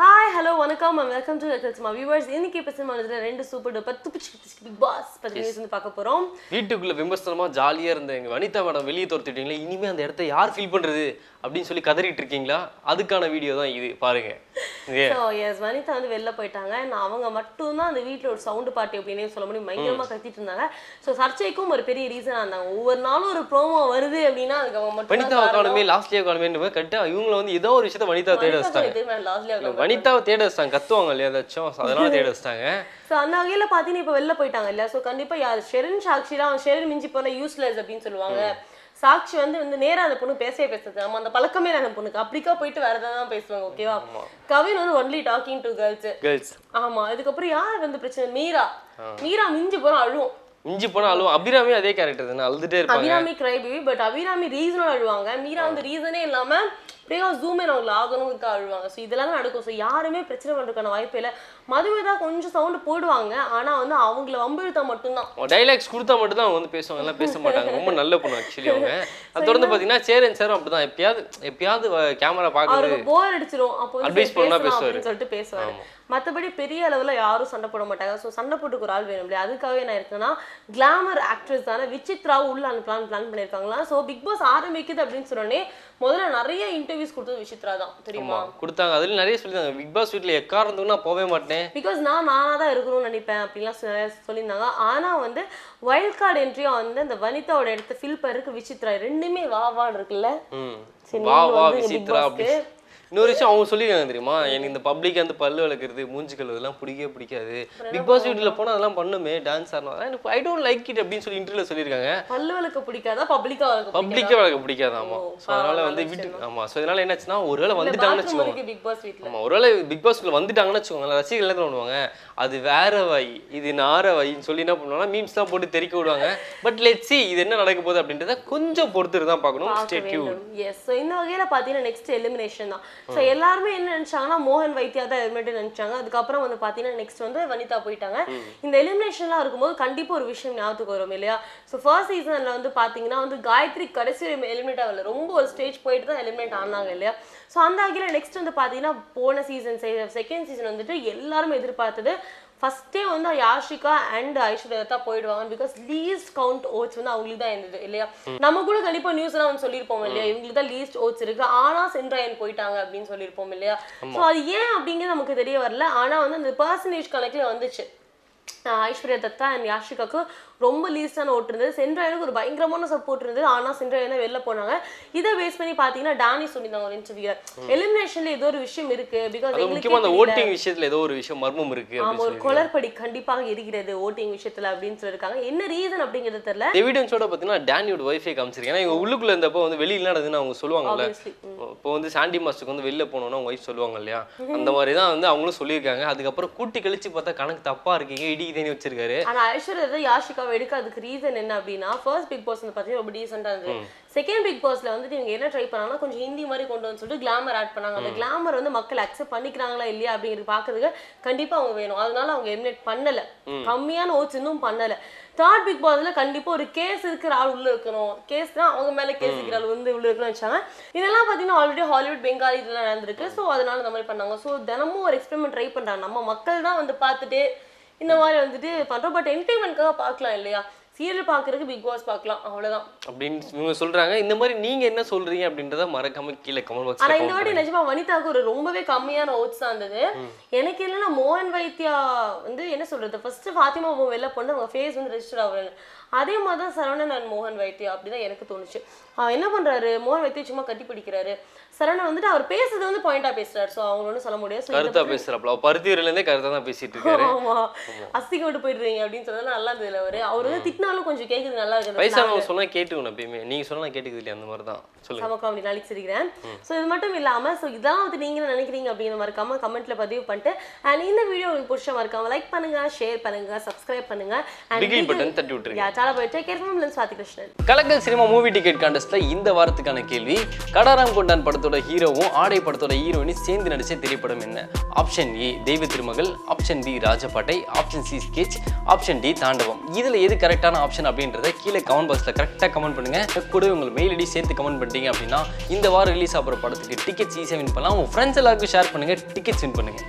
hi hello வணக்கம். Welcome to லெட்டர்ஸ்மா viewers இன்னைக்கு சினிமாவில் ரெண்டு சூப்பர் டூப்பர் துப்பிச்சு பிக் பாஸ் பற்றி நியூஸ் வந்து பார்க்க போகிறோம் வீட்டுக்குள்ள விமர்சனமா ஜாலியா இருந்த எங்க வனிதா மேடம் வெளியே துரத்திட்டீங்களே இனிமே அந்த இடத்த யார் ஃபீல் பண்றது அப்படின்னு சொல்லி கதறிட்டு இருக்கீங்களா? அதுக்கான வீடியோ தான் இது பாருங்க. ஸோ எஸ் வனிதா வந்து வெளில போயிட்டாங்க. நான் அவங்க மட்டும்தான் அந்த வீட்டில் ஒரு சவுண்டு பார்ட்டி அப்படின்னே சொல்ல முடியும். பயங்கரமாக கத்திட்டு இருந்தாங்க. ஸோ சர்ச்சைக்கும் ஒரு பெரிய ரீசனாக இருந்தாங்க. ஒவ்வொரு நாளும் ஒரு ப்ரோமோ வருது அப்படின்னா அதுக்கு அவங்க மட்டும் வனிதா காணுமே லாஸ்ட்லியா காணுமே கரெக்டா இவங்கள வந்து ஏதோ ஒரு விஷயத்த வனிதா தேட வச்சிட்டாங்க. வனிதாவை தேட வச்சிட்டாங்க. கத்துவாங்க இல்லையா ஏதாச்சும்? அதனால தேட வச்சிட்டாங்க. ஸோ அந்த வகையில் பார்த்தீங்கன்னா இப்போ வெளில போயிட்டாங்க இல்லையா? ஸோ கண்டிப்பாக யார் ஷெரின் சாக்ஷிலாம் ஷெரின் மிஞ்சி போன யூஸ்லெஸ் அப்படின்னு சொல்லுவாங்க. சாக்ஷி வந்து வந்து நேரா அந்த பொண்ணு பேசவே பேசுறது நம்ம அந்த பழக்கமே அந்த பொண்ணுக்கு. அப்படிக்கா போயிட்டு வேற ஏதாவது தான் பேசுவாங்க ஓகேவா கவின் வந்து only talking to girls girls ஆமா. அதுக்கப்புறம் யார் வந்து பிரச்சனை? மீரா. மீரா மிஞ்சி போனா அழுவும். மிஞ்சி போனா அழுவும். அபிராமி அதே கேரக்டர் தானே? அழுதுட்டே இருப்பாங்க. Abirami cry baby but Abirami ரீசனோட அழுவாங்க. மீரா வந்து ரீசனே இல்லாம அப்படியே ஜூம் அவங்களுக்கு ஆகணும்னு அழுவாங்க. ஸோ இதெல்லாம் நடக்கும். ஸோ யாருமே பிரச்சனை பண்றதுக்கான வாய்ப்பே இல்லை. மதுமிதா கொஞ்சம் சவுண்டு போடுவாங்க. ஆனா வந்து அவங்கள வம்பிழுத்தா மட்டும்தான். டைலாக்ஸ் கொடுத்தா மட்டும் தான் அவங்க வந்து பேசுவாங்க. எல்லாம் பேச மாட்டாங்க. ரொம்ப நல்ல பொண்ணு ஆக்சுவலி அவங்க. அது தொடர்ந்து பாத்தீங்கன்னா சேரன் சாரும் அப்படிதான். எப்பயாவது எப்பயாவது கேமரா அவருக்கு போர் அடிச்சிரும். அப்போ சரி, பண்ணா பேசுவாரு. சொல்லிட்டு பேசுவாரு. மத்தபடி பெரிய அளவுல யாரும் சண்டை போட மாட்டாங்க. ஸோ சண்டை போட்டுக்கு ஒரு ஆள் வேணும் இல்லையா? அதுக்காகவே என்ன இருக்குன்னா கிளாமர் ஆக்ட்ரஸ் தானே விசித்ராவும் உள்ள அனுப்பலாம்னு பிளான் பண்ணியிருக்காங்களா? ஸோ பிக் பாஸ் ஆரம்பிக்குது அப்படின்னு சொன்னோடனே முதல்ல நிறைய இன்டர்வியூஸ் கொடுத்தது விசித்ரா தான் தெரியுமா? கொடுத்தாங்க. அதுல நிறைய சொல்லியிருந்தாங்க. பிக் பாஸ் வீட்ல எக்காரணத்துக்கு நான் போகவே மாட்டேன். பிகாஸ் நான் நானாக தான் இருக்கணும்னு நினைப்பேன் நிறைய சொல்லியிருந்தாங்க. ஆனா வந்து வைல்ட் கார்டு என்ட்ரியா வந்து அந்த வனிதாவோட இடத்த ஃபில் பண்ணருக்கு விசித்ரா ரெண்டுமே வா வான்னு இருக்குல்ல. சரி, வா வா விசித்ரா அப்படி இன்னொரு விஷயம் அவங்க சொல்லிருக்காங்க தெரியுமா? எனக்கு இந்த பப்ளிக் வந்து பல்லு விளக்குறது மூஞ்சி கழுவுறதுலாம் பிடிக்கவே பிடிக்காது. பிக் பாஸ் வீட்டில் போனால் அதெல்லாம் பண்ணுமே டான்ஸ் ஆடணும். எனக்கு ஐ டோன்ட் லைக் இட் அப்படின்னு சொல்லி இன்டர்வியூல சொல்லியிருக்காங்க. பல்லு விளக்க பிடிக்காதா? பப்ளிக்கா வளர்க்க பப்ளிக்கே வளர்க்க பிடிக்காது? ஆமா. ஓ, ஸோ அதனால வந்து வீட்டுக்கு ஆமா. ஸோ இதனால என்னாச்சுன்னா ஒருவேளை வந்துட்டாங்கன்னு வச்சுக்கோங்க. பாஸ் ஆமா ஒருவேளை பிக் பாஸ்க்குள்ள வந்துட்டாங்கன்னு வச்சுக்கோங்க. ரசிகர்கள் என்ன பண்ணுவாங்க? அது வேற வை இது நார வைன்னு சொல்லி என்ன பண்ணுவாங்கன்னா மீம்ஸ் தான் போட்டு தெறிக்க விடுவாங்க. பட் லெட் சி இது என்ன நடக்க போகுது அப்படின்றத கொஞ்சம் பொறுத்து தான் பார்க்கணும். எஸ் ஸோ இந்த வகையில பாத்தீங்கன்னா நெக்ஸ்ட் எலிமினேஷன் தான். ஸோ எல்லாருமே என்ன நினைச்சாங்கன்னா மோகன் வைத்தியா தான் எலிமினேட் நினைச்சாங்க. அதுக்கப்புறம் வந்து பாத்தீங்கன்னா நெக்ஸ்ட் வந்து வனிதா போயிட்டாங்க. இந்த எலிமினேஷன்லாம் இருக்கும்போது கண்டிப்பா ஒரு விஷயம் ஞாபகத்துக்கு வரும் இல்லையா? ஸோ ஃபர்ஸ்ட் சீசன்ல வந்து பாத்தீங்கன்னா வந்து காயத்ரி கடைசி எலிமினேட் ஆகல. ரொம்ப ஒரு ஸ்டேஜ் போயிட்டு தான் எலிமினேட் ஆனாங்க இல்லையா? ஸோ அந்த வகையில நெக்ஸ்ட் வந்து பாத்தீங்கன்னா போன சீசன் செகண்ட் சீசன் வந்துட்டு எல்லாருமே எதிர்பார்த்தது ஃபர்ஸ்டே வந்து யாஷிகா அண்ட் ஐஸ்வர்யா தான் போயிடுவாங்க பிகாஸ் லீஸ்ட் கவுண்ட் ஓட்ஸ் வந்து அவங்களுக்கு தான் இருந்தது இல்லையா? நம்ம கூட கண்டிப்பா நியூஸ் எல்லாம் வந்து சொல்லியிருப்போம் இல்லையா? இவங்களுக்கு தான் லீஸ்ட் ஓட்ஸ் இருக்கு. ஆனா சென்ட்ராயன் போயிட்டாங்க அப்படின்னு சொல்லியிருப்போம் இல்லையா? ஸோ அது ஏன் அப்படிங்கிறது நமக்கு தெரிய வரல. ஆனா வந்து அந்த பர்சன்டேஜ் கணக்குல வந்துச்சு. ஐஸ்வர்யா தத்தா அண்ட் யாஷிகாக்கு ரொம்ப லீஸ்டான ஓட்டு இருந்தது. சென்ட்ராயனுக்கு ஒரு பயங்கரமான சப்போர்ட் இருந்தது. ஆனா சென்ட்ராயன் வெளில போனாங்க. இதை பேஸ் பண்ணி பாத்தீங்கன்னா டானி சொல்லியிருந்தாங்க ஒரு இன்டர்வியூல எலிமினேஷன்ல ஏதோ ஒரு விஷயம் இருக்கு. பிகாஸ் அது முக்கியமா அந்த ஓட்டிங் விஷயத்துல ஏதோ ஒரு விஷயம் மர்மம் இருக்கு ஆமா ஒரு குளறுபடி கண்டிப்பாக இருக்கிறது ஓட்டிங் விஷயத்துல அப்படின்னு சொல்லியிருக்காங்க. என்ன ரீசன் அப்படிங்கிறது தெரியல. எவிடன்ஸோட பார்த்தீங்கன்னா டேனியோட ஒய்ஃபை காமிச்சிருக்கேன். ஏன்னா இவங்க உள்ளுக்குள்ள இருந்தப்போ வந்து வெளியில நடக்குதுன்னு அவங்க சொல்லுவாங்கல்ல. இப்போ வந்து சாண்டி மாஸ்டருக்கு வந்து வெளில போனோம்னா அவங்க ஒய்ஃப் சொல்லுவாங்க இல்லையா? அந்த மாதிரி தான் வந்து அவங்களும் சொல்லியிருக்காங்க. அதுக்கப்புறம் கூட்டி கழிச்சு பார்த்தா கணக்கு தப்பா இருக்கீங்க இடிக்கு தேனி வச்சிருக்காரு. ஆனா ஐஸ்வர்யா தான் யாஷிகாவை எடுக்காததுக்கு ரீசன் என்ன அப்படின்னா ஃபர்ஸ்ட் பிக் பாஸ் வந்து பாத்தீங்கன்னா ரொம்ப டீசெண்டா இருந்தது. செகண்ட் பிக் பாஸ்ல வந்துட்டு இவங்க என்ன ட்ரை பண்ணாங்கன்னா கொஞ்சம் ஹிந்தி மாதிரி கொண்டு வந்து சொல்லிட்டு கிளாமர் ஆட் பண்ணாங்க. அந்த கிளாமர் வந்து மக்கள் அக்செப்ட் பண்ணிக்கிறாங்களா இல்லையா அப்படிங்கிறது பாக்குறதுக்கு கண்டிப்பா அவங்க வேணும். அதனால அவங்க எலிமினேட் பண்ணல. கம்மியான ஓட்ஸ் இன்னும் பண்ணல. தேர்ட் பிக் பாஸ்ல கண்டிப்பா ஒரு கேஸ் இருக்கிற ஆள் உள்ள இருக்கணும். கேஸ் தான் அவங்க மேல கேஸ் இருக்கிற ஆள் வந்து உள்ள இருக்கணும்னு வச்சாங்க. இதெல்லாம் பாத்தீங்கன்னா ஆல்ரெடி ஹாலிவுட் பெங்காலி இதெல்லாம் நடந்திருக்கு. ஸோ அதனால இந்த மாதிரி பண்ணாங்க. ஸோ தினமும் ஒரு எக்ஸ்பெரிமெண்ட் ட்ரை பண்றாங்க. நம்ம மக்கள் தான் வந்து பார்த்துட்டு இந்த மாதிரி வந்துட்டு பண்றோம். பட் என்டர்டைன்மெண்ட்காக பார்க்கலாம் இல்லையா? சீரியல் பார்க்கறதுக்கு பிக் பாஸ் பார்க்கலாம். அவ்வளவுதான். அப்படின்னு இவங்க சொல்றாங்க. இந்த மாதிரி நீங்க என்ன சொல்றீங்க அப்படின்றத மறக்காம கீழே கமெண்ட் ஆனா இந்த பாக்ஸ்ல வாட்டி நிஜமா வனிதாவுக்கு ஒரு ரொம்பவே கம்மியான ஓட்ஸ் தான் இருந்தது. எனக்கு என்னன்னா மோகன் வைத்தியா வந்து என்ன சொல்றது? ஃபர்ஸ்ட் ஃபாத்திமா அவங்க வெளில பொண்ணு அவங்க ஃபேஸ் வந்து ரெஜிஸ்டர் ஆகுறாங்க அதே மாதிரி தான் சரவணன் and மோகன் வைத்தியா அப்படிதான் எனக்கு தோணுச்சு. அவன் என்ன பண்றாரு? மோகன் வைத்தியா சும்மா கட்டி பிடிக்கிறாரு. சரவணன் வந்துட்டு அவர் பேசுறது வந்து பாயிண்டா பேசுறாரு. ஸோ அவங்க ஒன்றும் சொல்ல முடியாது. கருத்தா பேசுறாப்ல. பருத்தியூர்ல இருந்தே கருத்தா தான் பேசிட்டு இருக்காரு. ஆமா. அஸ்திக்கு விட்டு போயிடுறீங்க அப்படின்னு சொன்னது நல்லா இருந்தது அவரு. அவர் வந்து திட்டினாலும் கொஞ்சம் கேக்குது நல்லா இருக்குது. வயசானவங்க சொன்னா கேட்டுக்கணும் எப்பயுமே. நீங்க சொன்னா கேட்டுக்குது இல்லையா? அந்த மாதிரி தான் சொல்லுங்க. சம காமெடி நாளைக்கு சிரிக்கிறேன் ஸோ இது மட்டும் இல்லாம ஸோ இதெல்லாம் வந்து நீங்க என்ன நினைக்கிறீங்க அப்படிங்கிற மறக்காம கமெண்ட்ல பதிவு பண்ணிட்டு அண்ட் இந்த வீடியோ உங்களுக்கு பிடிச்ச மறக்காம லைக் பண்ணுங்க ஷேர் பண்ணுங்க சப்ஸ்கிரைப் பண்ணுங்க பிகில் பட்டன் தட்டி விட்டுருங்க. சாலா போயிட்டு கேர்ஃபம் சுவாதி கிருஷ்ணன் கலக்கல் சினிமா மூவி டிக்கெட் கான்டெஸ்ட்ல இந்த வாரத்துக்கான கேள்வி கடாராம் கொண்டான் படத்தோட படத்தோட ஹீரோவும் ஆடை படத்தோட ஹீரோயினும் சேர்ந்து நடிச்ச திரைப்படம் என்ன? Option A Deiva Thirumagal. Option B Rajapattai. Option C Sketch option D Thaandavam. இதுல எது கரெக்டான ஆப்ஷன் அப்படின்றத கீழே கமெண்ட் பாக்ஸ்ல கரெக்டாக கமெண்ட் பண்ணுங்க. கூட உங்கள் மெயில் ஐடி சேர்த்து கமெண்ட் பண்ணிட்டீங்க அப்படின்னா இந்த வாரம் ரிலீஸ் ஆகிற படத்துக்கு டிக்கெட்ஸ் ஈஸியாக வின் பண்ணலாம். உங்க ஃப்ரெண்ட்ஸ் எல்லாருக்கும் ஷேர் பண்ணுங்க. டிக்கெட்ஸ் வின் பண்ணுங்க.